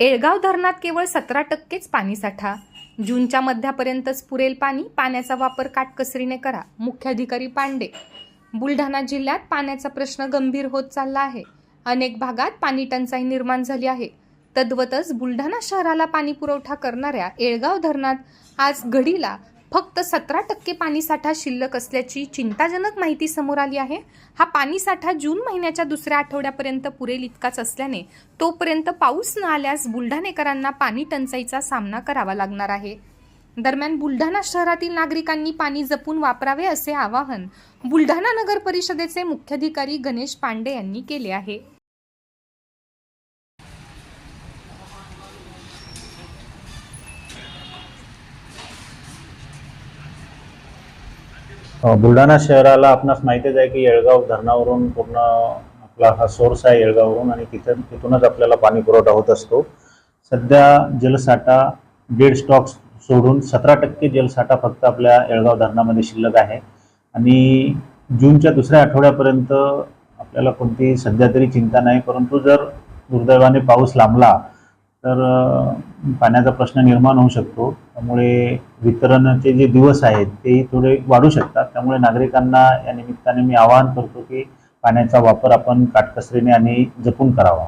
येळगाव धरणात केवळ सतरा टक्केच पाणीसाठा जूनच्या मध्यापर्यंतच पुरेल पाणी पाण्याचा वापर काटकसरीने करा मुख्याधिकारी पांडे. बुलढाणा जिल्ह्यात पाण्याचा प्रश्न गंभीर होत चालला आहे. अनेक भागात पाणी टंचाई निर्माण झाली आहे. तद्वतच बुलढाणा शहराला पाणी पुरवठा करणाऱ्या येळगाव धरणात आज घडीला फक्त सतरा टक्के पाणीसाठा शिल्लक असल्याची चिंताजनक माहिती समोर आली आहे. हा पाणीसाठा जून महिन्याच्या दुसऱ्या आठवड्यापर्यंत पुरेल इतकाच असल्याने तोपर्यंत पाऊस न आल्यास बुलढाणेकरांना पाणी टंचाईचा सामना करावा लागणार आहे. दरम्यान बुलढाणा शहरातील नागरिकांनी पाणी जपून वापरावे असे आवाहन बुलढाणा नगर परिषदेचे मुख्याधिकारी गणेश पांडे यांनी केले आहे. बुलढाणा शहराला आपणास माहितीच आहे की येळगाव धरणावरून पूर्ण आपला हा सोर्स आहे येळगाववरून आणि तिथं तिथूनच आपल्याला पाणी पुरवठा होत असतो. सध्या जलसाठा डेड स्टॉक्स सोडून सतरा टक्के जलसाठा फक्त आपल्या येळगाव धरणामध्ये शिल्लक आहे. आणि जूनच्या दुसऱ्या आठवड्यापर्यंत आपल्याला कोणती सध्या तरी चिंता नाही परंतु जर दुर्दैवाने पाऊस लांबला तर पाण्याचा प्रश्न निर्माण होऊ शकतो. त्यामुळे वितरणाचे जे दिवस आहेत तेही थोडे वाढू शकतात. त्यामुळे नागरिकांना या निमित्ताने मी आवाहन करतो की पाण्याचा वापर आपण काटकसरीने आणि जपून करावा.